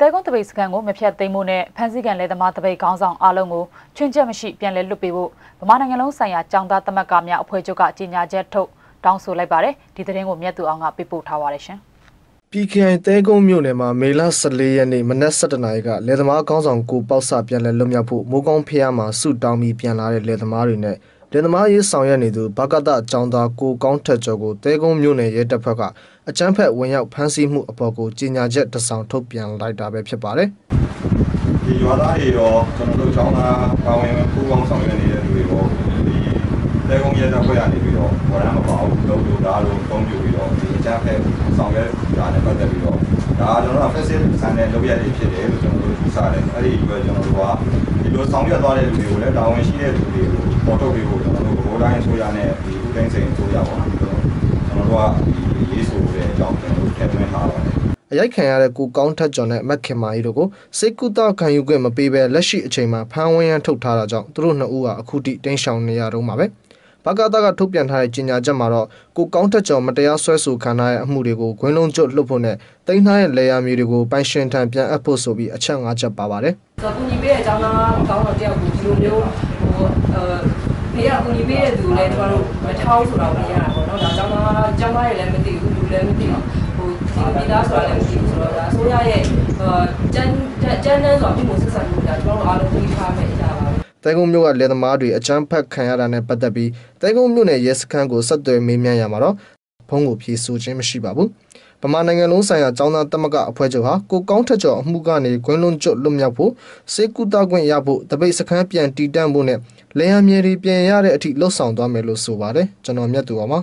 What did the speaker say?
တဲကုန်းတပိတ်စကန်ကိုမဖြတ်သိမ်းမှုနဲ့ဖမ်းဆီးကန်လဲသမားတပိတ်ခေါင်းဆောင်အားလုံးကိုချွင်းချက်မရှိပြန်လဲလွတ်ပေးဖို့ဗမာနိုင်ငံလုံးဆိုင်ရာចောင်းသားသမတ်ကများအဖွဲ့ချုပ်ကကြေညာချက်ထုတ်တောင်းဆိုလိုက်ပါတယ်ဒီသတင်းကိုမြတ်သူအောင်ကပေးပို့ထားပါတယ်ရှင် PKI တဲကုန်းမြို့နယ်မှာမေလ14ရက်နေ့မနက်7:00နာရီကလယ်သမားကောင်းဆောင်ကိုပေါက်ဆပြန်လဲလွတ်မြောက်ဖို့မိုးကောင်းဖျားမှာစုတောင်းပြီးပြန်လာတဲ့လယ်သမားတွေနဲ့ လယ်သမားရေးဆောင်ရွက်နေသူဘကတအကြောင်းသားကိုကောင်းထက်ကျော်ကိုတဲကုန်းမြို့နယ်ရဲတပ်ဖွဲ့ကအကြမ်းဖက်ဝင်ရောက်ဖမ်းဆီးမှုအပေါ်ကိုကြေညာချက်တစောင်ထုတ်ပြန်လိုက်တာပဲဖြစ်ပါတယ်။ဒီရွာသားတွေတော့ကျွန်တော်တို့ကျောင်းသားပါဝင်ပူးပေါင်းဆောင်ရွက်နေတဲ့လူတွေပေါ့ဒီတဲကုန်းရဲတပ်ဖွဲ့ကနေပြီးတော့ဘော်ရမ်းမပါဘူးလုံးလို့ဒါလို့ပုံပြပြီးတော့ဒီအကြမ်းဖက်ဆောင်ရွက်တာနဲ့ပတ်သက်ပြီးတော့ ဒါကျွန်တော်တို့ festival ဆန်တဲ့လုပ်ရည်ဖြစ်တယ်လို့ကျွန်တော်တို့ယူဆတယ်အဲ့ဒီအတွက်ကျွန်တော်တို့ကဒီလိုဆောင်ရွက်သွားတဲ့လူတွေကိုလည်းတာဝန်ရှိတဲ့လူတွေကိုပေါ်ထုတ်ပြီးဖို့ကျွန်တော်တို့ဘိုးတိုင်းဆိုရနဲ့ဒီဥတိုင်းစိန်ဆိုရပါတော့ကျွန်တော်တို့ကဒီရေးဆိုတဲ့အကြောင်းကျွန်တော်တို့ထည့်သွင်းထားပါတယ်အရိုက်ခံရတဲ့ကိုကောင်းထက်ကျော်နဲ့မက်ခင်မာကြီးတို့ကိုစိတ်ကူတာခံယူခွင့်မပေးဘဲလက်ရှိအချိန်မှာဖမ်းဝန်းရမ်းထုတ်ထားတာကြောင့်သူတို့နှစ်ဦးဟာအခုထိတင်းရှောင်နေရတော့မှာပဲ ဘကတာကထုတ်ပြန်ထားတဲ့ကြေညာချက်မှာတော့ကိုကောင်းထက်ကျော်မတရားဆွဲဆိုခံရတဲ့အမှုတွေကိုဂွင်းလုံးကျွတ်လှုပ်ဖို့နဲ့တင်ထားတဲ့လေယာမျိုးတွေကိုပိုင်ရှင်ထံပြန်အပ်ဖို့ဆိုပြီးအချက်၅ချက်ပါပါတယ်ဆိုတော့ကူညီပေးတဲ့အကြောင်းသားကောင်းတော့တယောက်ကိုဒီလိုမျိုးဟိုအဲဖေကကူညီပေးတဲ့သူလည်းကျွန်တော်တို့မထောက်ဆိုတော့မရတာပေါ့နော်ဒါကြောင့်သားကျောင်းသားတွေလည်းမသိဘူးလူလည်းမသိဘူးဟိုဒီမိသားဆိုတာလည်းမသိဘူးဆိုတော့ဒါအစိုးရရဲ့အဲကျန်းကျန်းတန်းဆိုတာပြည်မှုဆက်ဆံမှုဒါကျွန်တော်တို့အားလုံးသိထားမယ်အရာပါပဲ တဲကုန်းမြို့ကလယ်သမားတွေအကြမ်းဖက်ခံရတာနဲ့ပတ်သက်ပြီးတဲကုန်းမြို့နယ်ရဲစခန်းကိုဆက်သွယ်မေးမြန်းရမှာတော့ဖုန်းကိုဖြေဆိုခြင်းမရှိပါဘူး။ဗမာနိုင်ငံလုံးဆိုင်ရာចောင်းသားတမကအဖွဲ့ချုပ်ဟာကိုကောင်းထက်ကျော်အမှုကနေဂွင်းလွန်ကျွတ်လွတ်မြောက်ဖို့စေကူတာခွင့်ရဖို့တပိတ်စခန်းပြန်တည်တံ့ဖို့နဲ့လေယာဉ်မြေတွေပြန်ရတဲ့အထိလှုပ်ဆောင်သွားမယ်လို့ဆိုပါတယ်။ကျွန်တော်မြတ်သူပါမှာ